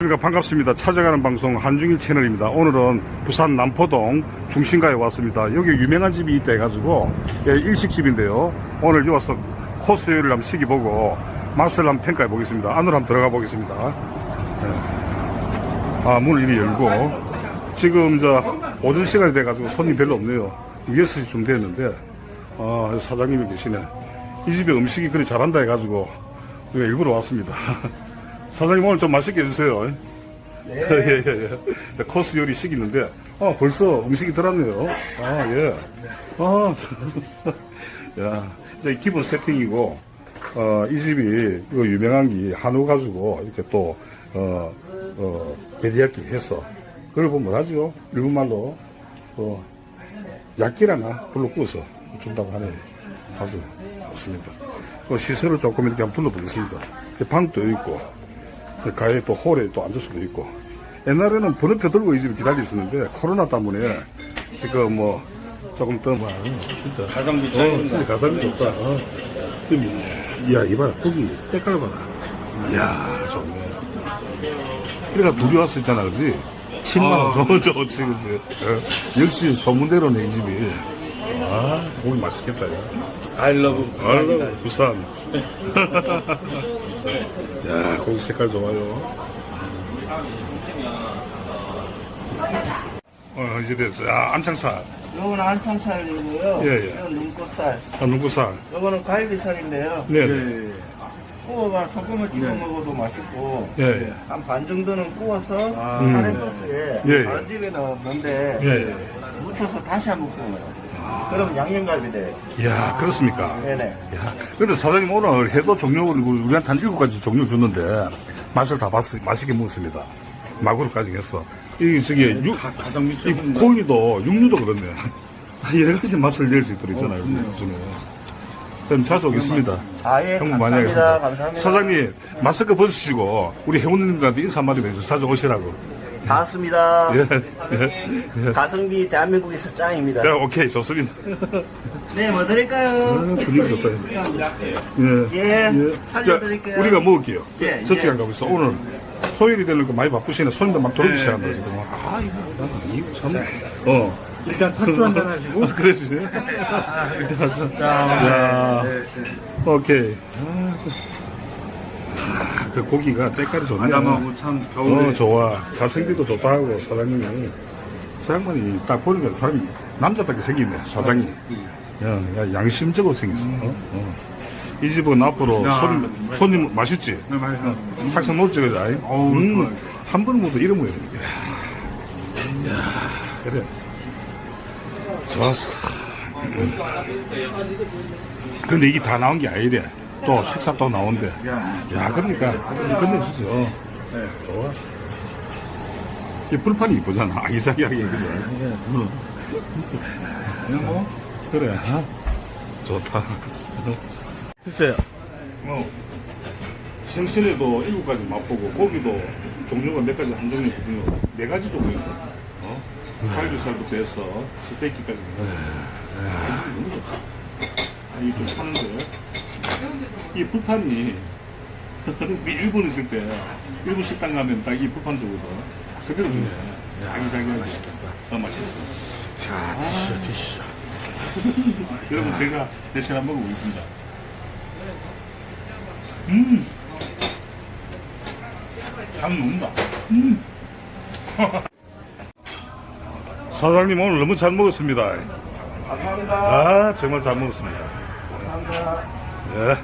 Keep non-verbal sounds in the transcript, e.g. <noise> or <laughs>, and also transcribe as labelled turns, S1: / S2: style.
S1: 그러니까 반갑습니다. 찾아가는 방송 한중일 채널입니다. 오늘은 부산 남포동 중심가에 왔습니다. 여기 유명한 집이 있다 해가지고 예, 일식집인데요. 오늘 여기 와서 코스 요리를 한번 시기보고 맛을 한번 평가해 보겠습니다. 안으로 한번 들어가 보겠습니다. 예. 아 문을 이리 열고 지금 저 오전 시간이 돼가지고 손님 별로 없네요. 6시쯤 됐는데 아 사장님이 계시네. 이 집에 음식이 그리 잘한다 해가지고 우리가 일부러 왔습니다. <laughs> 사장님 오늘 좀 맛있게 해주세요. <laughs> 예, 예, 예. 코스 요리 시키는데, 어, 벌써 음식이 들었네요. 아, 예. 아, <laughs> 야, 이제 기본 세팅이고, 어, 이 집이, 이거 유명한 게 한우 가지고, 이렇게 또, 어, 어, 베리야끼 해서, 그걸 보면 뭐하죠? 일본말로, 어, 약기라나 불러 구워서 준다고 하네요. 아주 좋습니다. 그 시설을 조금 이렇게 한번 둘러보겠습니다. 방도 있고, 그 가에 또 홀에 또 앉을 수도 있고. 옛날에는 번호표 들고 이 집에 기다려 있었는데 코로나 때문에 지금 뭐 조금 더 막, 진짜
S2: 가성비
S1: 어. 진짜 가성비 좋다. 어. 이야 이봐라 고기 때깔 봐라. 이야 좋네. 그래가 둘이 왔었잖아 그지? 10만 원 줘, 좋지 그지? 어? 역시 소문대로네 이 집이. 아 고기 맛있겠다. 야.
S2: 아이러브 부산이다.
S1: 아유, 부산. 야, 고기 색깔 좋아요. 어, 이제 됐어. 아, 안창살.
S3: 요거는 안창살이고요.
S1: 예, 예.
S3: 이건 눈꽃살.
S1: 아, 누구살.
S3: 요거는 갈비살인데요.
S1: 네.
S2: 네.
S3: 구워가 소금을 찍어
S2: 네.
S3: 먹어도 맛있고
S1: 예, 예.
S3: 한 반 정도는 구워서
S2: 아.
S3: 카레 소스에
S1: 예, 예.
S3: 다른 집에 넣었는데
S1: 예, 예.
S3: 묻혀서 다시 한번 구워요. 그럼 양념갈비 돼요.
S1: 이야, 그렇습니까?
S3: 네네.
S1: 야, 근데 사장님 오늘 해도 종류를 우리한테 한 일곱 가지 종류 줬는데 맛을 다 봤, 맛있게 먹었습니다. 마구로까지 했어. 이, 저기, 육,
S2: 가- 가성비
S1: 이
S2: 최고입니다.
S1: 고기도 육류도 그렇네. <laughs> 여러 가지 맛을 낼 수 있도록 있잖아요. 요즘에. 선생님 자주 오겠습니다.
S3: 아예
S1: 많이
S3: 감사합니다. 감사합니다.
S1: 사장님, 마스크 벗으시고, 우리 회원님들한테 인사 한마디 해주세요. 자주 오시라고.
S3: 반갑습니다.
S1: 예, 예, 예.
S3: 가성비 대한민국에서 짱입니다.
S1: 예, 오케이, 좋습니다.
S3: 네, 뭐 드릴까요?
S1: 아, 분위기 좋다. 예.
S3: 예,
S1: 자,
S3: 살려드릴게요.
S1: 우리가 먹을게요.
S3: 예,
S1: 저쪽에
S3: 예.
S1: 안 가고 있어. 오늘 토요일이 되니까 많이 바쁘시네. 손님들 막 들어오기
S2: 네,
S1: 시작한다,
S2: 네.
S1: 지금. 아, 이거, 뭐다. 이거 참. 어.
S2: 일단 탁주 한잔 하시고.
S1: 아, 그러지. 야, <laughs>
S2: 네,
S1: 오케이. 아, 그- 고기가 때깔이 좋네.
S2: 아담하고 참 겨울에
S1: 어, 좋아. 가성비도 좋다고 사장님이. 사장님이 딱 보니까 사람이 남자답게 생기네, 사장이. 야, 야, 양심적으로 생겼어. 어? 어. 이 집은 앞으로
S2: 야,
S1: 손님, 손님 맛있지?
S2: 네, 맛있어.
S1: 착상 놓지, 그자?
S2: 어우, 좋아요.
S1: 한 번은 모두 이런 모양. 야, 그래. 좋았어. 근데 이게 다 나온 게 아니래. 또 식사 또 나온대.
S2: 야,
S1: 야, 그러니까, 끝내주죠.
S2: 네.
S1: 좋아. 이 불판이 이쁘잖아. 아기자기하게, 그죠? 응.
S2: 뭐
S1: 그래, 어? 좋다.
S2: 글쎄요.
S1: 어. 생선에도 일곱 가지 맛보고, 고기도 종류가 몇 가지 한 종류거든요. 네 가지 종류거든. 어? 갈비살부터 해서 스테이키까지. 아, 이 집이 너무 좋다. 아, 이게 좀 파는데. 이 불판이, <laughs> 그 일본 있을 때, 일본 식당 가면 딱 이 불판 주거든. 그대로 주네. 아기자기하게. 어, 맛있어.
S2: 자, 드시죠, 드시죠. <laughs>
S1: 여러분, 제가 대신 한번 먹어보겠습니다. 음! 잘 먹는다. 음! <laughs> 사장님 오늘 너무 잘 먹었습니다.
S3: 감사합니다.
S1: 아, 정말 잘 먹었습니다. Yeah.